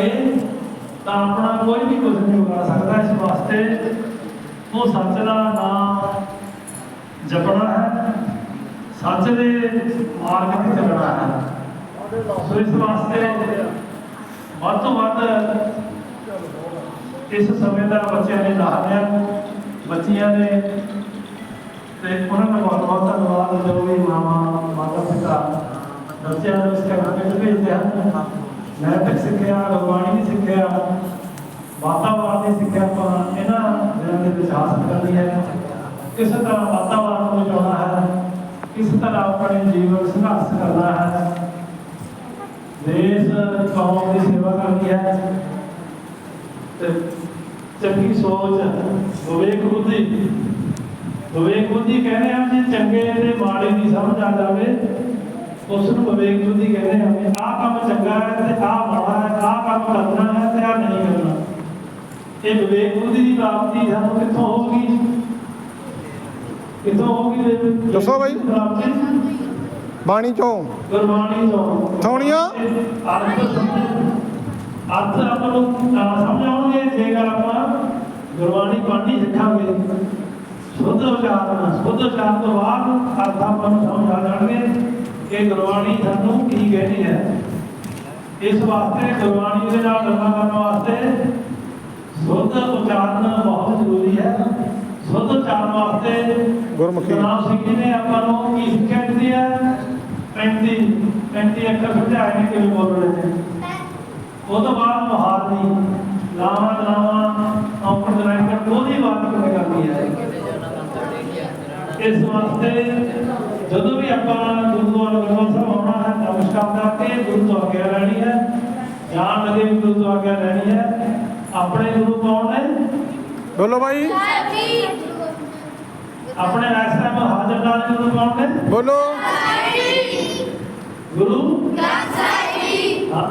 ਕਰਾਂਗੇ ਤਾਂ ਆਪਣਾ ਕੋਈ ਵੀ ਕੁਝ ਨਹੀਂ ਉਗਾ ਸਕਦਾ। ਇਸ ਵਾਸਤੇ ਉਹ ਸੱਚ ਦਾ ਨਾਮ ਜਪਣਾ ਹੈ, ਸੱਚ ਦੇ ਮਾਰਗ ਤੇ ਚੱਲਣਾ ਹੈ। ਸੋ ਇਸ ਵਾਸਤੇ ਵੱਧ ਤੋਂ ਵੱਧ ਇਸ ਸਮੇਂ ਦਾ ਬੱਚਿਆਂ ਨੇ ਲਾ ਬੱਚਿਆਂ ਨੇ ਤੇ ਉਹਨਾਂ ਦਾ ਬਹੁਤ ਬਹੁਤ ਧੰਨਵਾਦ, ਜੋ ਵੀ ਮਾਮਾ ਮਾਤਾ ਪਿਤਾ ਬੱਚਿਆਂ ਨੂੰ ਇਸ ਤਰ੍ਹਾਂ ਭੇਜਦੇ ਹਨ। ਮੈਂ ਸਿੱਖਿਆ ਗੁਰਬਾਣੀ ਦੀ ਸਿੱਖਿਆ, ਵਾਤਾਵਰਣ ਦੀ ਸਿੱਖਿਆ ਆਪਾਂ ਇਹਨਾਂ ਦਿਨਾਂ ਦੇ ਵਿੱਚ ਹਾਸਲ ਕਰਨੀ ਹੈ। ਕਿਸੇ ਤਰ੍ਹਾਂ ਵਾਤਾਵਰਣ ਨੂੰ ਬਚਾਉਣਾ ਹੈ, ਕਿਸ ਤਰ੍ਹਾਂ ਆਪਣੇ ਜੀਵਨ ਸੰਘਰਸ਼ ਕਰਨਾ ਹੈ। ਦੇਸ਼, ਕੌਮ ਦੀ ਸੇਵਾ ਕਰਨੀ ਹੈ। ਤੇ ਚੰਗੀ ਸੋਚ, ਵਿਵੇਕ ਬੁੱਧੀ ਵਿਵੇਕ ਬੁੱਧੀ ਕਹਿੰਦੇ ਆ ਜੇ ਚੰਗੇ ਤੇ ਮਾੜੇ ਦੀ ਸਮਝ ਆ ਜਾਵੇ। ਉਸ ਨੂੰ ਵਿਵੇਕ ਬੁੱਧੀ ਕਹਿੰਦੇ ਆ ਆਹ ਕੰਮ ਚੰਗਾ ਹੈ ਤੇ ਆਹ ਮਾੜਾ ਹੈ ਆਹ ਕੰਮ ਕਰਨਾ ਹੈ ਤੇ ਆਹ ਨਹੀਂ ਕਰਨਾ। ਇਹ ਵਿਵੇਕ ਬੁੱਧੀ ਦੀ ਪ੍ਰਾਪਤੀ ਸਾਨੂੰ ਕਿੱਥੋਂ ਹੋਊਗੀ? ਕਿੱਥੋਂ ਹੋਊਗੀ ਦੱਸੋ। ਪ੍ਰਾਪਤੀ? ਬਾਣੀ ਚੋਂ। ਗੁਰਬਾਣੀ ਤੋਂ ਸੋਹਣੀਆਂ। ਅਰਥ ਅਰਥ ਆਪਾਂ ਨੂੰ ਅਹ, ਸਮਝ ਆਉਣਗੇ ਜੇਕਰ ਆਪਾਂ ਗੁਰਬਾਣੀ ਪੜ੍ਹਨੀ ਸਿੱਖਾਂਗੇ। ਸ਼ੁੱਧ ਉਚਾਰਨ ਸ਼ੁੱਧ ਉਚਾਰਨ ਤੋਂ ਬਾਅਦ ਅਰਥ ਆਪਾਂ ਨੂੰ ਸਮਝ ਆ ਜਾਣਗੇ। ਕਿ ਗੁਰਬਾਣੀ ਸਾਨੂੰ ਕੀ ਕਹਿੰਦੀ ਹੈ? ਇਸ ਵਾਸਤੇ ਗੁਰਬਾਣੀ ਦੇ ਨਾਲ ਗੱਲਾਂ ਕਰਨ ਵਾਸਤੇ ਸ਼ੁੱਧ ਉਚਾਰਨ ਬਹੁਤ ਜ਼ਰੂਰੀ ਹੈ। ਸ਼ੁੱਧ ਉਚਾਰਨ ਵਾਸਤੇ ਗੁਰਮੁਖੀ। ਗੁਰੂ ਸਿੰਘ ਜੀ ਨੇ ਆਪਾਂ ਨੂੰ ਕੀ ਸਿੱਖਿਆ ਦਿੱਤੀ ਹੈ? 35 35 ਅੱਖਰ ਸਮਝਾਏ ਨੇ ਕਿਵੇਂ ਬੋਲਣੇ ਨੇ। ਉਹ ਤੋਂ ਬਾਅਦ ਮੁਹਾਰਨੀ ਲਾਵਾਂ ਲਾਵਾਂ ਔਂਕੜ ਦਰਾਇਕਰ ਉਹਦੀ ਬਾਤ ਕਰਨੀ ਹੈ? ਇਸ ਵਾਸਤੇ ਜਦੋਂ ਵੀ ਆਪਾਂ ਗੁਰਦੁਆਰਾ ਗ੍ਰੰਥ ਸਾਹਿਬ ਆਉਣਾ ਹੈ ਨਮਸਕਾਰ ਕਰਕੇ ਗੁਰੂ ਤੋਂ ਆਗਿਆ ਲੈਣੀ ਹੈ ਜਾਣ ਲੱਗੇ ਵੀ ਗੁਰੂ ਤੋਂ ਆਗਿਆ ਲੈਣੀ ਹੈ ਆਪਣੇ ਗੁਰੂ ਕੌਣ ਨੇ? ਬੋਲੋ ਬਾਈ। ਆਪਣੇ ਇਸ ਟਾਈਮ ਹਾਜ਼ਰ ਨਾਲ ਗੁਰੂ ਕੌਣ ਨੇ? ਬੋਲੋ। ਗੁਰੂ?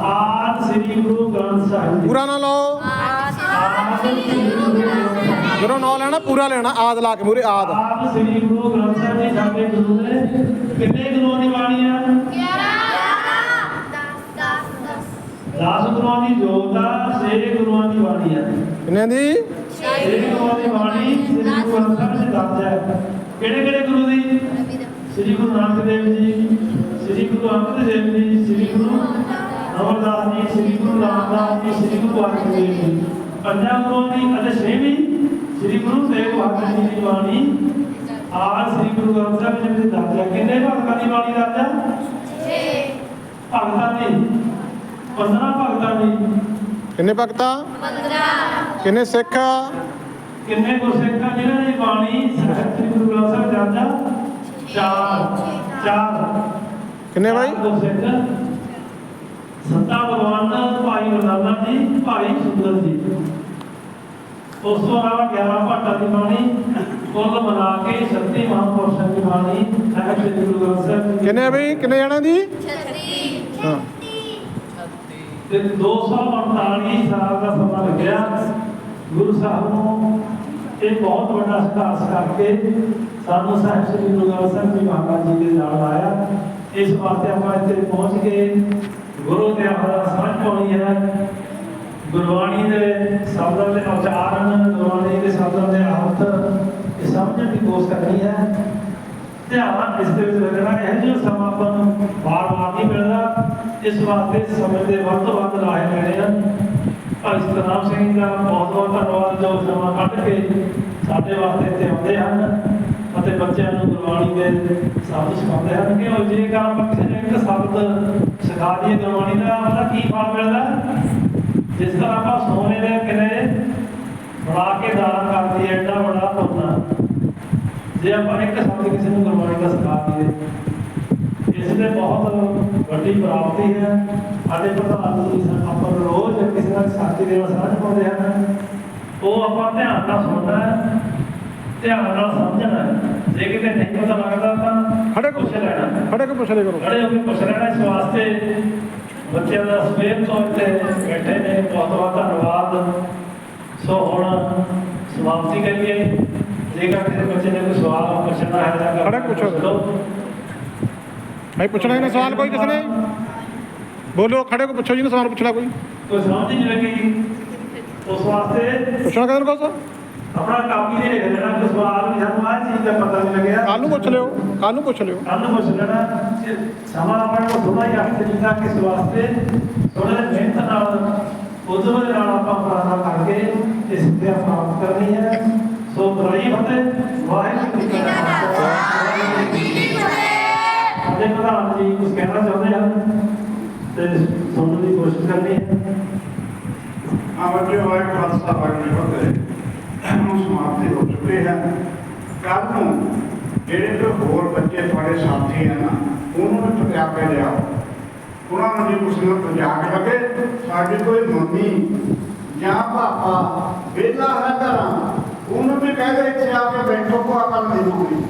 ਆਦ ਸ੍ਰੀ ਗੁਰੂ ਗ੍ਰੰਥ ਸਾਹਿਬ ਜੀ। ਪੂਰਾ ਨਾ ਲਓ। ਆਦ ਸ੍ਰੀ ਗੁਰੂ ਗ੍ਰੰਥ ਸਾਹਿਬ ਜਦੋਂ ਨਾਂ ਲੈਣਾ ਪੂਰਾ ਲੈਣਾ ਆਦ ਲਾ ਕੇ ਮੂਰੇ ਆਦ। ਆਪ ਸ੍ਰੀ ਗੁਰੂ ਗ੍ਰੰਥ ਸਾਹਿਬ ਜੀ ਸਾਡੇ ਗੁਰੂ ਨੇ ਕਿੰਨੇ ਗੁਰੂਆਂ ਦੀ ਬਾਣੀ ਆ? 10 ਗੁਰੂਆਂ ਦੀ ਜੋਤ ਆ 6 ਗੁਰੂਆਂ ਦੀ ਬਾਣੀ ਆ। ਕਿੰਨੇ ਦੀ? 6 ਗੁਰੂਆਂ ਦੀ ਬਾਣੀ ਸ੍ਰੀ ਗੁਰੂ ਗ੍ਰੰਥ ਸਾਹਿਬ ਜੀ ਦੱਸਦਾ ਹੈ ਕਿਹੜੇ ਕਿਹੜੇ ਗੁਰੂ ਦੀ? ਸ੍ਰੀ ਗੁਰੂ ਨਾਨਕ ਦੇਵ ਜੀ ਸ੍ਰੀ ਗੁਰੂ ਅੰਗਦ ਦੇਵ ਜੀ ਸ੍ਰੀ ਗੁਰੂ ਅਮਰਦਾਸ ਜੀ ਸ੍ਰੀ ਗੁਰੂ ਰਾਮਦਾਸ ਜੀ ਸ੍ਰੀ ਗੁਰੂ ਅਰਜਨ ਦੇਵ ਜੀ। ਪੰਜਾਂ ਗੁਰੂਆਂ ਦੀ ਅਤੇ ਛੇਵੀਂ? ਸ੍ਰੀ ਗੁਰੂ ਤੇਗ ਬਹਾਦਰ ਜੀ ਦੀ ਬਾਣੀ। ਆਜ ਸ੍ਰੀ ਗੁਰੂ ਗ੍ਰੰਥ ਸਾਹਿਬ ਜੀ ਦੇ ਦਾਜਾ ਕਿੰਨੇ ਭਗਤਾਂ ਦੀ ਬਾਣੀ ਦਾਜਾ ਭਗਤਾਂ ਦੀ। 15 ਭਗਤਾਂ ਦੀ। ਕਿੰਨੇ ਭਗਤਾ? ਕਿੰਨੇ ਸਿੱਖ? ਕਿੰਨੇ ਗੁਰਸਿੱਖਾਂ ਜਿਨ੍ਹਾਂ ਦੀ ਬਾਣੀ ਸ੍ਰੀ ਗੁਰੂ ਗ੍ਰੰਥ ਸਾਹਿਬ ਦਾਜਾ ਚਾਰ। ਚਾਰ। ਕਿੰਨੇ ਬਾਈ? ਗੁਰਸਿੱਖ। ਸੰਤਾ ਭਗਵਾਨ ਭਾਈ ਮਰਦਾਨਾ ਜੀ ਭਾਈ ਸੁੰਦਰ ਜੀ। ਉਸ ਤੋਂ ਇਲਾਵਾ 11 ਭਾਟਾਂ ਦੀ ਬਾਣੀ ਕੁੱਲ ਮਿਲਾ ਕੇ 36 ਮਹਾਂਪੁਰਸ਼ਾਂ ਦੀ ਬਾਣੀ ਸਾਹਿਬ ਸ੍ਰੀ ਗੁਰੂ ਗ੍ਰੰਥ ਸਾਹਿਬ ਜੀ ਕਿੰਨੇ ਬਈ? ਕਿੰਨੇ ਜਣਾਂ ਦੀ? ਹਾਂ। ਤੇ 248 ਸਾਲ ਦਾ ਸਮਾਂ ਲੱਗਿਆ। ਗੁਰੂ ਸਾਹਿਬ ਨੂੰ ਇਹ ਬਹੁਤ ਵੱਡਾ ਸੰਘਰਸ਼ ਕਰਕੇ ਸਾਨੂੰ ਸਾਹਿਬ ਸ੍ਰੀ ਗੁਰੂ ਗ੍ਰੰਥ ਸਾਹਿਬ ਜੀ ਮਹਾਰਾਜ ਜੀ ਦੇ ਨਾਲ ਆਇਆ ਇਸ ਵਾਸਤੇ ਆਪਾਂ ਇੱਥੇ ਪਹੁੰਚ ਕੇ ਗੁਰੂ ਦੇ ਆਹਰਾ ਸਮਝ ਪਾਉਣੀ ਹੈ। ਗੁਰਬਾਣੀ ਦੇ ਸ਼ਬਦਾਂ ਦੇ ਉਚਾਰਨ, ਗੁਰਬਾਣੀ ਦੇ ਸ਼ਬਦਾਂ ਦੇ ਅਰਥ, ਇਹ ਸਮਝਣ ਦੀ ਕੋਸ਼ਿਸ਼ ਕਰਨੀ ਹੈ। ਧਿਆਨ ਇਸ ਦੇ ਵਿੱਚ ਰੱਖਣਾ ਹੈ ਜੋ ਸਮਾਂ ਆਪਾਂ ਨੂੰ ਬਾਰ-ਬਾਰ ਨਹੀਂ ਮਿਲਦਾ। ਇਸ ਵਾਸਤੇ ਸਮੇਂ ਦੇ ਵੱਧ ਤੋਂ ਵੱਧ ਲਾਹੇ ਲੈਣੇ ਹਨ ਭਾਈ ਸਤਨਾਮ ਸਿੰਘ ਦਾ ਬਹੁਤ ਬਹੁਤ ਧੰਨਵਾਦ, ਜੋ ਸਮਾਂ ਕੱਢ ਕੇ ਸਾਡੇ ਵਾਸਤੇ ਇੱਥੇ ਆਉਂਦੇ ਹਨ ਅਤੇ ਬੱਚਿਆਂ ਨੂੰ ਗੁਰਬਾਣੀ ਦੇ ਸ਼ਬਦ ਸਿਖਾਉਂਦੇ ਹਨ। ਕਿ ਉਹ ਜੇਕਰ ਆਪਾਂ ਕਿਸੇ ਨੂੰ ਇੱਕ ਸ਼ਬਦ ਸਿਖਾ ਦਈਏ ਗੁਰਬਾਣੀ ਦਾ, ਉਹਦਾ ਕੀ ਫਲ ਮਿਲਦਾ? ਜਿਸ ਤਰ੍ਹਾਂ ਆਪਾਂ ਸੋਨੇ ਦੇ ਕਿਲੇ ਬਣਾ ਕੇ ਦਾਨ ਕਰਦੀ ਹੈ ਐਡਾ ਬੜਾ ਪੁੰਨ ਜੇ ਆਪਾਂ ਇੱਕ ਸ਼ਬਦ ਕਿਸੇ ਨੂੰ ਗੁਰਬਾਣੀ ਦਾ ਸਿਖਾ ਦਈਏ ਇਸ ਦੇ ਬਹੁਤ ਵੱਡੀ ਪ੍ਰਾਪਤੀ ਹੈ। ਸਾਡੇ ਪ੍ਰਧਾਨ ਜੀ ਆਪਾਂ ਰੋਜ਼ ਕਿਸੇ ਦਾ ਸਾਥੀ ਦੇਵਾ ਸਾਂਝ ਪਾਉਂਦੇ ਹਨ। ਉਹ ਆਪਾਂ ਧਿਆਨ ਨਾਲ ਸੁਣਨਾ ਹੈ ਧਿਆਨ ਨਾਲ ਸਮਝਣਾ ਹੈ। ਜੇ ਕਿਤੇ ਨਹੀਂ ਪਤਾ ਲੱਗਦਾ ਤਾਂ ਖੜੇ ਕੋ ਪੁੱਛ ਲੈਣਾ। ਖੜੇ ਕੋ ਪੁੱਛ ਲੈ ਕਰੋ। ਖੜੇ ਹੋ ਕੇ ਪੁੱਛ ਲੈਣਾ ਇਸ ਵਾਸਤੇ ਬੱਚਿਆਂ ਦਾ ਸਵੇਰ ਤੋਂ ਇੱਥੇ ਬੈਠੇ ਨੇ ਬਹੁਤ ਬਹੁਤ ਧੰਨਵਾਦ। ਸੋ ਹੁਣ ਸਮਾਪਤੀ ਕਰੀਏ। ਜੇਕਰ ਕਿਸੇ ਬੱਚੇ ਨੇ ਕੋਈ ਸਵਾਲ ਪੁੱਛਣਾ ਹੈ ਜਾਂ ਖੜੇ ਪੁੱਛੋ। ਭਾਈ ਪੁੱਛਣਾ ਇਹਨੇ ਸਵਾਲ ਕੋਈ ਕਿਸੇ ਨੇ? ਬੋਲੋ ਖੜੇ ਕੋ ਪੁੱਛੋ ਜੀ ਨੂੰ ਸਵਾਲ ਪੁੱਛਣਾ ਕੋਈ। ਕੋਈ ਸਮਝ ਨਹੀਂ ਲੱਗੀ। ਉਸ ਵਾਸਤੇ ਪੁੱਛਣਾ ਕਿਹਨੂੰ ਕੁਛ ਆਪਣਾ ਕਾਪੀ ਦੇ ਲਿਖ ਲੈਣਾ ਕੋਈ ਸਵਾਲ ਵੀ ਸਾਨੂੰ ਆਹ ਚੀਜ਼ ਦਾ ਪਤਾ ਨਹੀਂ ਲੱਗਿਆ। ਕੱਲ ਨੂੰ ਪੁੱਛ ਲਿਓ ਕੱਲ ਨੂੰ ਪੁੱਛ ਲਿਓ। ਕੱਲ ਨੂੰ ਪੁੱਛ ਲੈਣਾ ਕਿ ਸਮਾਂ ਆਪਾਂ ਨੂੰ ਥੋੜਾ ਜਿਹਾ ਜਿੰਦਾ ਕਿਸ ਵਾਸਤੇ ਥੋੜਾ ਜਿਹਾ ਮਿਹਨਤ ਨਾਲ ਉਦੋਂ ਦੇ ਨਾਲ ਆਪਾਂ ਪ੍ਰਾਰਥਨਾ ਕਰਕੇ ਇਸ ਸਿੱਧਿਆ ਪ੍ਰਾਪਤ ਕਰਨੀ ਹੈ। ਸੋ ਬਰਾਈ ਫਤਿਹ ਵਾਹਿਗੁਰੂ ਜੀ ਕਾ ਖਾਲਸਾ। ਵਾਹਿਗੁਰੂ ਜੀ ਕੀ ਫਤਿਹ ਸਾਡੇ ਪ੍ਰਧਾਨ ਜੀ ਕੁਝ ਕਹਿਣਾ ਚਾਹੁੰਦੇ ਹਨ ਤੇ ਸੁਣਨ ਦੀ ਕੋਸ਼ਿਸ਼ ਕਰਨੀ ਹੈ। ਆਵਾਜ਼ੇ ਵਾਲੇ ਖਾਲਸਾ ਵਾਹਿਗੁਰੂ ਜੀ ਫਤਿਹ। ਨੂੰ ਸਮਾਪਤੀ ਹੋ ਚੁੱਕੇ ਹਨ। ਕੱਲ ਨੂੰ ਜਿਹੜੇ ਜੋ ਹੋਰ ਬੱਚੇ ਤੁਹਾਡੇ ਸਾਥੀ ਹਨ ਨਾ ਉਹਨਾਂ ਨੂੰ ਟੁਕਿਆ ਕੇ ਲਿਆਓ। ਉਹਨਾਂ ਨੂੰ ਜੇ ਕੁਛ ਨੂੰ ਪਜਾ ਲੱਗੇ ਸਾਡੀ ਕੋਈ ਮੰਮੀ ਜਾਂ ਪਾਪਾ ਵੇਲਾ ਹੈ ਘਰਾਂ, ਉਹਨੂੰ ਵੀ ਕਹਿੰਦੇ ਇੱਥੇ ਆ ਕੇ ਬੈਠੋ ਕੋ ਅਕਲ ਦੀ ਹੋਊਗੀ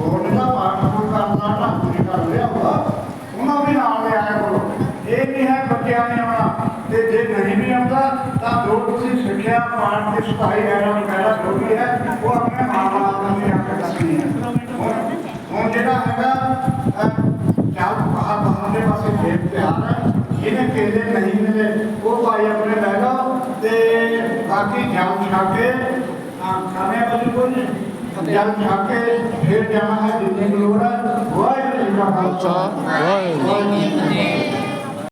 ਉਹਨੇ ਦਾ ਪਾਠ ਕਰਨਾ ਢੰਗ ਨਹੀਂ ਕਰ ਲਿਆ ਹੋਗਾ ਉਹਨਾਂ ਵੀ ਨਾਲ ਲੈ ਆਇਆ ਕਰੋ। ਇਹ ਨਹੀਂ ਹੈ ਬੱਚਿਆਂ ਨੇ ਆਉਣਾ ਤੇ ਜੇ ਨਹੀਂ ਵੀ ਆਉਂਦਾ, ਤਾਂ ਜੋ ਤੁਸੀਂ ਸਿੱਖਿਆ ਪਾਠ ਦੀ ਸਤਾਈ ਹੈ ਨਾ ਜੋ ਵੀ ਹੈ, ਉਹ ਆਪਣੇ ਮਾਂ ਬਾਪ ਨੂੰ ਵੀ ਹੈ। ਹੁਣ- ਜਿਹੜਾ ਹੈਗਾ ਚਾਹ ਬਾਹਰ ਬਾਹਰ ਦੇ ਪਾਸੇ ਖੇਤ ਤਿਆਰ ਹੈ, ਜਿਹਨੇ ਕੇਲੇ ਨਹੀਂ ਮਿਲੇ, ਉਹ ਭਾਈ ਆਪਣੇ ਲੈ ਲਓ ਤੇ ਬਾਕੀ ਜਲ ਛੱਡ ਕੇ ਖਾਣੇ ਵਾਲੀ ਕੋਈ? ਨਹੀਂ ਜਲ ਛੱਡ ਫਿਰ ਜਾਣਾ ਹੈ ਜਿੰਨੀ ਲੋੜ ਹੈ। ਵਾਹਿਗੁਰੂ ਜੀ ਕਾ ਖਾਲਸਾ। ਵਾਹਿਗੁਰੂ ਜੀ ਕੀ ਫਤਿਹ।